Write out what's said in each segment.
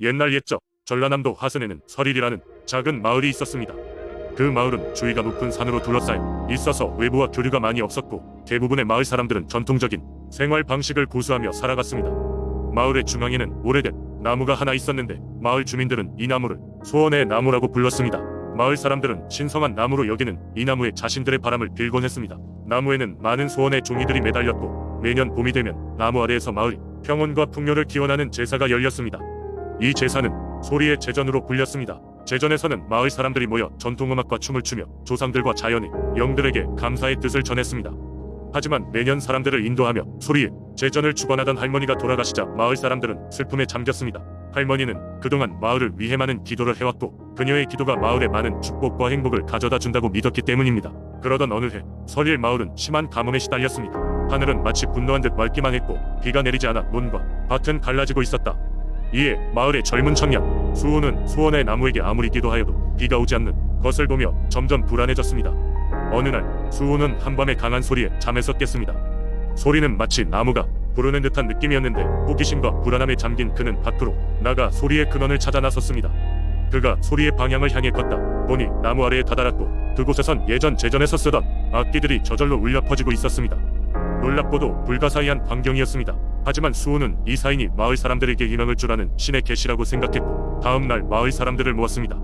옛날 옛적 전라남도 화순에는 설일이라는 작은 마을이 있었습니다. 그 마을은 주위가 높은 산으로 둘러싸여 있어서 외부와 교류가 많이 없었고 대부분의 마을 사람들은 전통적인 생활 방식을 고수하며 살아갔습니다. 마을의 중앙에는 오래된 나무가 하나 있었는데 마을 주민들은 이 나무를 소원의 나무라고 불렀습니다. 마을 사람들은 신성한 나무로 여기는 이 나무에 자신들의 바람을 빌곤 했습니다. 나무에는 많은 소원의 종이들이 매달렸고 매년 봄이 되면 나무 아래에서 마을이 평온과 풍요를 기원하는 제사가 열렸습니다. 이 제사는 소리의 제전으로 불렸습니다. 제전에서는 마을 사람들이 모여 전통음악과 춤을 추며 조상들과 자연의 영들에게 감사의 뜻을 전했습니다. 하지만 매년 사람들을 인도하며 소리에 제전을 주관하던 할머니가 돌아가시자 마을 사람들은 슬픔에 잠겼습니다. 할머니는 그동안 마을을 위해 많은 기도를 해왔고 그녀의 기도가 마을에 많은 축복과 행복을 가져다 준다고 믿었기 때문입니다. 그러던 어느 해 설일 마을은 심한 가뭄에 시달렸습니다. 하늘은 마치 분노한 듯 맑기만 했고 비가 내리지 않아 논과 밭은 갈라지고 있었다. 이에 마을의 젊은 청년 수호는 수원의 나무에게 아무리 기도하여도 비가 오지 않는 것을 보며 점점 불안해졌습니다. 어느 날 수호는 한밤의 강한 소리에 잠에서 깼습니다. 소리는 마치 나무가 부르는 듯한 느낌이었는데 호기심과 불안함에 잠긴 그는 밖으로 나가 소리의 근원을 찾아 나섰습니다. 그가 소리의 방향을 향해 걷다 보니 나무 아래에 다다랐고 그곳에선 예전 제전에서 쓰던 악기들이 저절로 울려 퍼지고 있었습니다. 놀랍고도 불가사의한 광경이었습니다. 하지만 수호는 이 사인이 마을 사람들에게 희망을 주라는 신의 계시라고 생각했고 다음 날 마을 사람들을 모았습니다.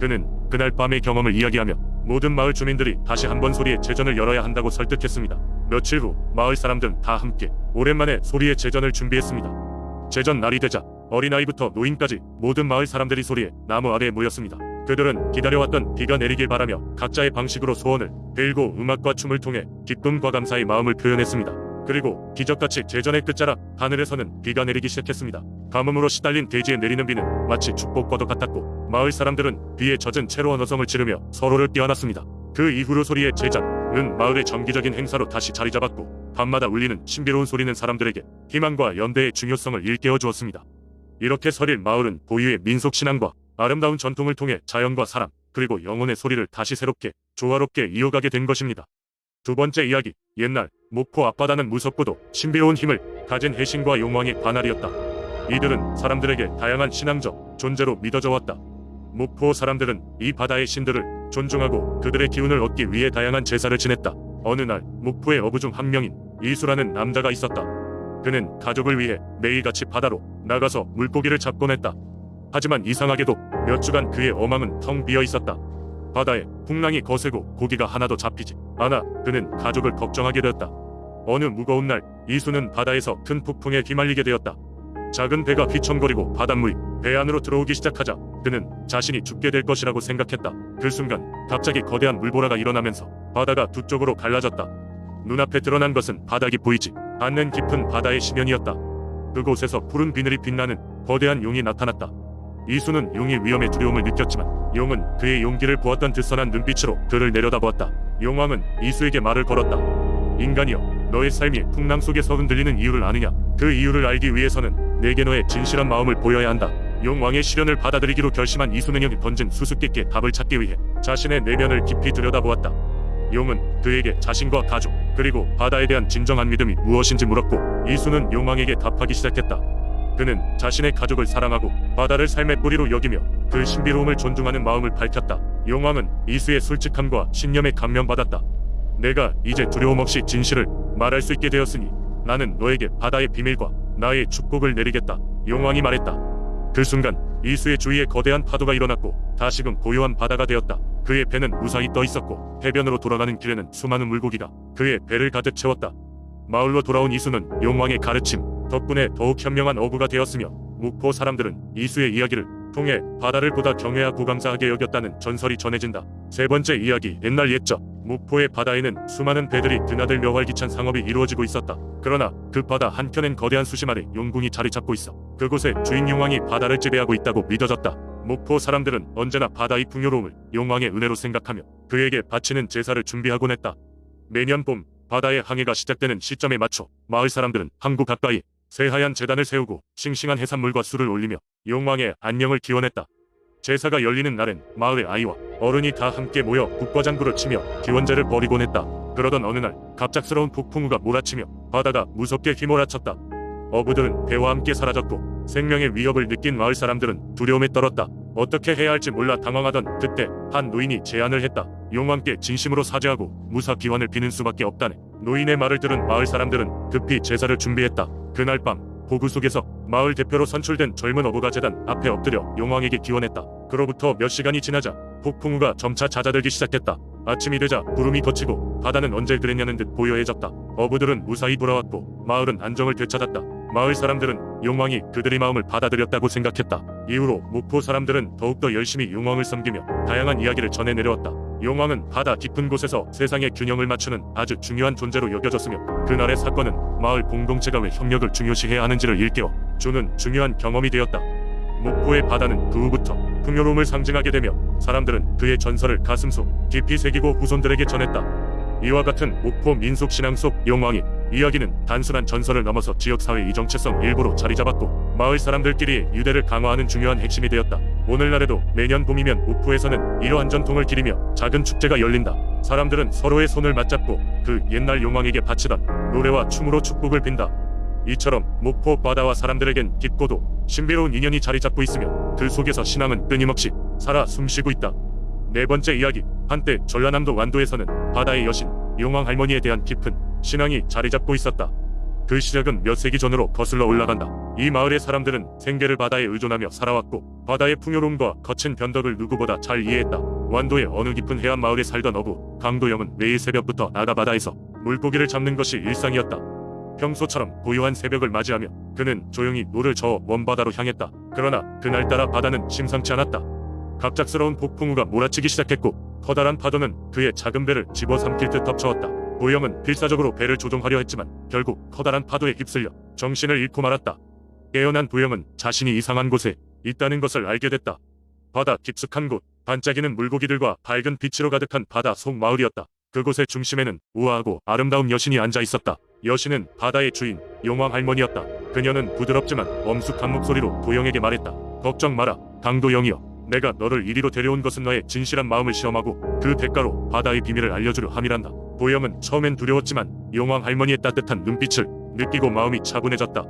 그는 그날 밤의 경험을 이야기하며 모든 마을 주민들이 다시 한번 소리의 제전을 열어야 한다고 설득했습니다. 며칠 후 마을 사람들은 다 함께 오랜만에 소리의 제전을 준비했습니다. 제전 날이 되자 어린아이부터 노인까지 모든 마을 사람들이 소리에 나무 아래에 모였습니다. 그들은 기다려왔던 비가 내리길 바라며 각자의 방식으로 소원을 빌고 음악과 춤을 통해 기쁨과 감사의 마음을 표현했습니다. 그리고 기적같이 제전의 끝자락 하늘에서는 비가 내리기 시작했습니다. 가뭄으로 시달린 대지에 내리는 비는 마치 축복과도 같았고 마을 사람들은 비에 젖은 채로 언어성을 지르며 서로를 띄워놨습니다. 그 이후로 소리의 제전은 마을의 정기적인 행사로 다시 자리 잡았고 밤마다 울리는 신비로운 소리는 사람들에게 희망과 연대의 중요성을 일깨워 주었습니다. 이렇게 설일 마을은 고유의 민속 신앙과 아름다운 전통을 통해 자연과 사람 그리고 영혼의 소리를 다시 새롭게 조화롭게 이어가게 된 것입니다. 두 번째 이야기 옛날 목포 앞바다는 무섭고도 신비로운 힘을 가진 해신과 용왕의 관할이었다. 이들은 사람들에게 다양한 신앙적 존재로 믿어져 왔다. 목포 사람들은 이 바다의 신들을 존중하고 그들의 기운을 얻기 위해 다양한 제사를 지냈다. 어느 날 목포의 어부 중 한 명인 이수라는 남자가 있었다. 그는 가족을 위해 매일같이 바다로 나가서 물고기를 잡곤 했다. 하지만 이상하게도 몇 주간 그의 어망은 텅 비어 있었다. 바다에 풍랑이 거세고 고기가 하나도 잡히지 않아 그는 가족을 걱정하게 되었다. 어느 무거운 날 이수는 바다에서 큰 폭풍에 휘말리게 되었다. 작은 배가 휘청거리고 바닷물이 배 안으로 들어오기 시작하자 그는 자신이 죽게 될 것이라고 생각했다. 그 순간 갑자기 거대한 물보라가 일어나면서 바다가 두 쪽으로 갈라졌다. 눈앞에 드러난 것은 바닥이 보이지 않는 깊은 바다의 심연이었다. 그곳에서 푸른 비늘이 빛나는 거대한 용이 나타났다. 이수는 용의 위험에 두려움을 느꼈지만 용은 그의 용기를 보았던 드선한 눈빛으로 그를 내려다보았다. 용왕은 이수에게 말을 걸었다. 인간이여, 너의 삶이 풍랑 속에서 흔들리는 이유를 아느냐? 그 이유를 알기 위해서는 내게 너의 진실한 마음을 보여야 한다. 용왕의 시련을 받아들이기로 결심한 이수는 형이 던진 수수께끼의 답을 찾기 위해 자신의 내면을 깊이 들여다보았다. 용은 그에게 자신과 가족 그리고 바다에 대한 진정한 믿음이 무엇인지 물었고 이수는 용왕에게 답하기 시작했다. 그는 자신의 가족을 사랑하고 바다를 삶의 뿌리로 여기며 그 신비로움을 존중하는 마음을 밝혔다. 용왕은 이수의 솔직함과 신념에 감명받았다. 내가 이제 두려움 없이 진실을 말할 수 있게 되었으니 나는 너에게 바다의 비밀과 나의 축복을 내리겠다. 용왕이 말했다. 그 순간 이수의 주위에 거대한 파도가 일어났고 다시금 고요한 바다가 되었다. 그의 배는 무사히 떠 있었고 해변으로 돌아가는 길에는 수많은 물고기가 그의 배를 가득 채웠다. 마을로 돌아온 이수는 용왕의 가르침 덕분에 더욱 현명한 어부가 되었으며 목포 사람들은 이수의 이야기를 통해 바다를 보다 경외하고 감사하게 여겼다는 전설이 전해진다. 세 번째 이야기 옛날 옛적 목포의 바다에는 수많은 배들이 드나들며 활기찬 상업이 이루어지고 있었다. 그러나 그 바다 한켠엔 거대한 수심 아래 용궁이 자리 잡고 있어 그곳에 주인 용왕이 바다를 지배하고 있다고 믿어졌다. 목포 사람들은 언제나 바다의 풍요로움을 용왕의 은혜로 생각하며 그에게 바치는 제사를 준비하곤 했다. 매년 봄 바다의 항해가 시작되는 시점에 맞춰 마을 사람들은 항구 가까이 새하얀 재단을 세우고 싱싱한 해산물과 술을 올리며 용왕의 안녕을 기원했다. 제사가 열리는 날엔 마을의 아이와 어른이 다 함께 모여 국과장구를 치며 기원제를 벌이곤 했다. 그러던 어느 날 갑작스러운 폭풍우가 몰아치며 바다가 무섭게 휘몰아쳤다. 어부들은 배와 함께 사라졌고 생명의 위협을 느낀 마을 사람들은 두려움에 떨었다. 어떻게 해야 할지 몰라 당황하던 그때 한 노인이 제안을 했다. 용왕께 진심으로 사죄하고 무사 기원을 비는 수밖에 없다네. 노인의 말을 들은 마을 사람들은 급히 제사를 준비했다. 그날 밤 보구 속에서 마을 대표로 선출된 젊은 어부가 재단 앞에 엎드려 용왕에게 기원했다. 그로부터 몇 시간이 지나자 폭풍우가 점차 잦아들기 시작했다. 아침이 되자 구름이 걷히고 바다는 언제 그랬냐는 듯 고요해졌다. 어부들은 무사히 돌아왔고 마을은 안정을 되찾았다. 마을 사람들은 용왕이 그들의 마음을 받아들였다고 생각했다. 이후로 목포 사람들은 더욱더 열심히 용왕을 섬기며 다양한 이야기를 전해 내려왔다. 용왕은 바다 깊은 곳에서 세상의 균형을 맞추는 아주 중요한 존재로 여겨졌으며 그날의 사건은 마을 공동체가 왜 협력을 중요시해야 하는지를 일깨워 주는 중요한 경험이 되었다. 목포의 바다는 그 후부터 풍요로움을 상징하게 되며 사람들은 그의 전설을 가슴속 깊이 새기고 후손들에게 전했다. 이와 같은 목포 민속 신앙 속 용왕이 이야기는 단순한 전설을 넘어서 지역사회 이정체성 일부로 자리 잡았고 마을 사람들끼리 유대를 강화하는 중요한 핵심이 되었다. 오늘날에도 매년 봄이면 목포에서는 이러한 전통을 기리며 작은 축제가 열린다. 사람들은 서로의 손을 맞잡고 그 옛날 용왕에게 바치던 노래와 춤으로 축복을 빈다. 이처럼 목포 바다와 사람들에겐 깊고도 신비로운 인연이 자리 잡고 있으며 그 속에서 신앙은 끊임없이 살아 숨쉬고 있다. 네 번째 이야기 한때 전라남도 완도에서는 바다의 여신 용왕 할머니에 대한 깊은 신앙이 자리 잡고 있었다. 그 시작은 몇 세기 전으로 거슬러 올라간다. 이 마을의 사람들은 생계를 바다에 의존하며 살아왔고 바다의 풍요로움과 거친 변덕을 누구보다 잘 이해했다. 완도의 어느 깊은 해안 마을에 살던 어부 강도영은 매일 새벽부터 나가 바다에서 물고기를 잡는 것이 일상이었다. 평소처럼 고요한 새벽을 맞이하며 그는 조용히 노를 저어 먼바다로 향했다. 그러나 그날따라 바다는 심상치 않았다. 갑작스러운 폭풍우가 몰아치기 시작했고 커다란 파도는 그의 작은 배를 집어삼킬 듯 덮쳐왔다. 도영은 필사적으로 배를 조종하려 했지만 결국 커다란 파도에 휩쓸려 정신을 잃고 말았다. 깨어난 도영은 자신이 이상한 곳에 있다는 것을 알게 됐다. 바다 깊숙한 곳, 반짝이는 물고기들과 밝은 빛으로 가득한 바다 속 마을이었다. 그곳의 중심에는 우아하고 아름다운 여신이 앉아 있었다. 여신은 바다의 주인, 용왕 할머니였다. 그녀는 부드럽지만 엄숙한 목소리로 도영에게 말했다. 걱정 마라, 강도영이여. 내가 너를 이리로 데려온 것은 너의 진실한 마음을 시험하고 그 대가로 바다의 비밀을 알려주려 함이란다. 도영은 처음엔 두려웠지만 용왕 할머니의 따뜻한 눈빛을 느끼고 마음이 차분해졌다.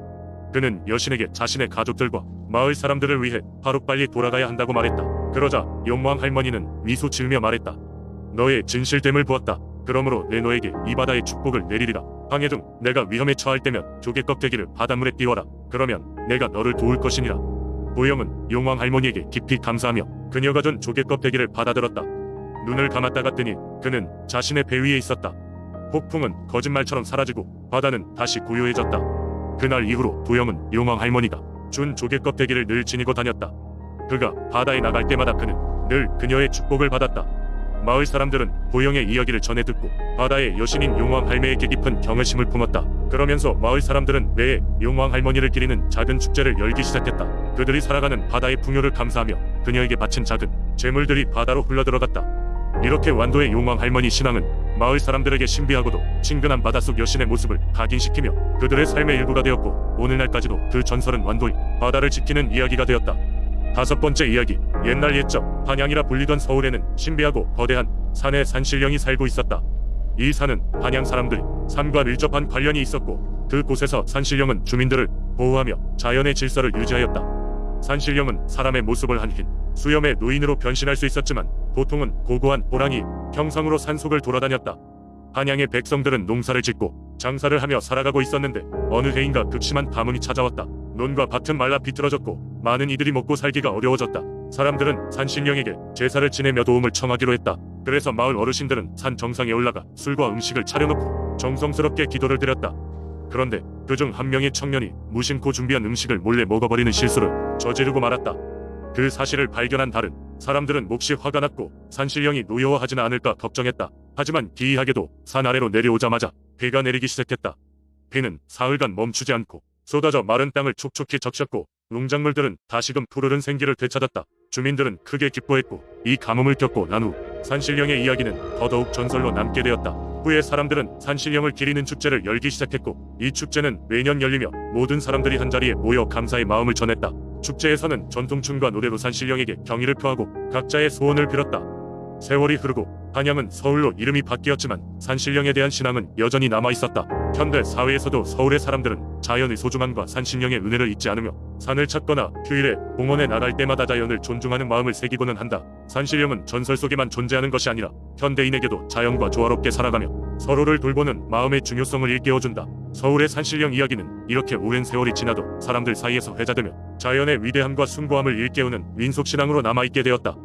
그는 여신에게 자신의 가족들과 마을 사람들을 위해 하루빨리 돌아가야 한다고 말했다. 그러자 용왕 할머니는 미소 지으며 말했다. 너의 진실됨을 보았다. 그러므로 내 너에게 이 바다의 축복을 내리리라. 항해 중 내가 위험에 처할 때면 조개 껍데기를 바닷물에 띄워라. 그러면 내가 너를 도울 것이니라. 도영은 용왕 할머니에게 깊이 감사하며 그녀가 준 조개 껍데기를 받아들었다. 눈을 감았다가 뜨니 그는 자신의 배 위에 있었다. 폭풍은 거짓말처럼 사라지고 바다는 다시 고요해졌다. 그날 이후로 도영은 용왕 할머니가 준 조개 껍데기를 늘 지니고 다녔다. 그가 바다에 나갈 때마다 그는 늘 그녀의 축복을 받았다. 마을 사람들은 도영의 이야기를 전해 듣고 바다의 여신인 용왕 할매에게 깊은 경외심을 품었다. 그러면서 마을 사람들은 매해 용왕 할머니를 기리는 작은 축제를 열기 시작했다. 그들이 살아가는 바다의 풍요를 감사하며 그녀에게 바친 작은 재물들이 바다로 흘러들어갔다. 이렇게 완도의 용왕 할머니 신앙은 마을 사람들에게 신비하고도 친근한 바닷속 여신의 모습을 각인시키며 그들의 삶의 일부가 되었고 오늘날까지도 그 전설은 완도의 바다를 지키는 이야기가 되었다. 다섯 번째 이야기 옛날 옛적 한양이라 불리던 서울에는 신비하고 거대한 산에 산신령이 살고 있었다. 이 산은 한양 사람들이 산과 밀접한 관련이 있었고 그곳에서 산신령은 주민들을 보호하며 자연의 질서를 유지하였다. 산신령은 사람의 모습을 한 흰 수염의 노인으로 변신할 수 있었지만 보통은 고고한 호랑이 형상으로 산속을 돌아다녔다. 한양의 백성들은 농사를 짓고 장사를 하며 살아가고 있었는데 어느 해인가 극심한 가뭄이 찾아왔다. 논과 밭은 말라 비틀어졌고 많은 이들이 먹고 살기가 어려워졌다. 사람들은 산신령에게 제사를 지내며 도움을 청하기로 했다. 그래서 마을 어르신들은 산 정상에 올라가 술과 음식을 차려놓고 정성스럽게 기도를 드렸다. 그런데 그중 한 명의 청년이 무심코 준비한 음식을 몰래 먹어버리는 실수를 저지르고 말았다. 그 사실을 발견한 다른 사람들은 몹시 화가 났고 산신령이 노여워하지는 않을까 걱정했다. 하지만 기이하게도 산 아래로 내려오자마자 비가 내리기 시작했다. 비는 사흘간 멈추지 않고 쏟아져 마른 땅을 촉촉히 적셨고 농작물들은 다시금 푸르른 생기를 되찾았다. 주민들은 크게 기뻐했고 이 가뭄을 겪고 난 후 산신령의 이야기는 더더욱 전설로 남게 되었다. 후에 사람들은 산신령을 기리는 축제를 열기 시작했고 이 축제는 매년 열리며 모든 사람들이 한자리에 모여 감사의 마음을 전했다. 축제에서는 전통춤과 노래로 산신령에게 경의를 표하고 각자의 소원을 빌었다. 세월이 흐르고 한양은 서울로 이름이 바뀌었지만 산신령에 대한 신앙은 여전히 남아 있었다. 현대 사회에서도 서울의 사람들은 자연의 소중함과 산신령의 은혜를 잊지 않으며 산을 찾거나 휴일에 공원에 나갈 때마다 자연을 존중하는 마음을 새기고는 한다. 산신령은 전설 속에만 존재하는 것이 아니라 현대인에게도 자연과 조화롭게 살아가며 서로를 돌보는 마음의 중요성을 일깨워준다. 서울의 산신령 이야기는 이렇게 오랜 세월이 지나도 사람들 사이에서 회자되며 자연의 위대함과 숭고함을 일깨우는 민속신앙으로 남아있게 되었다.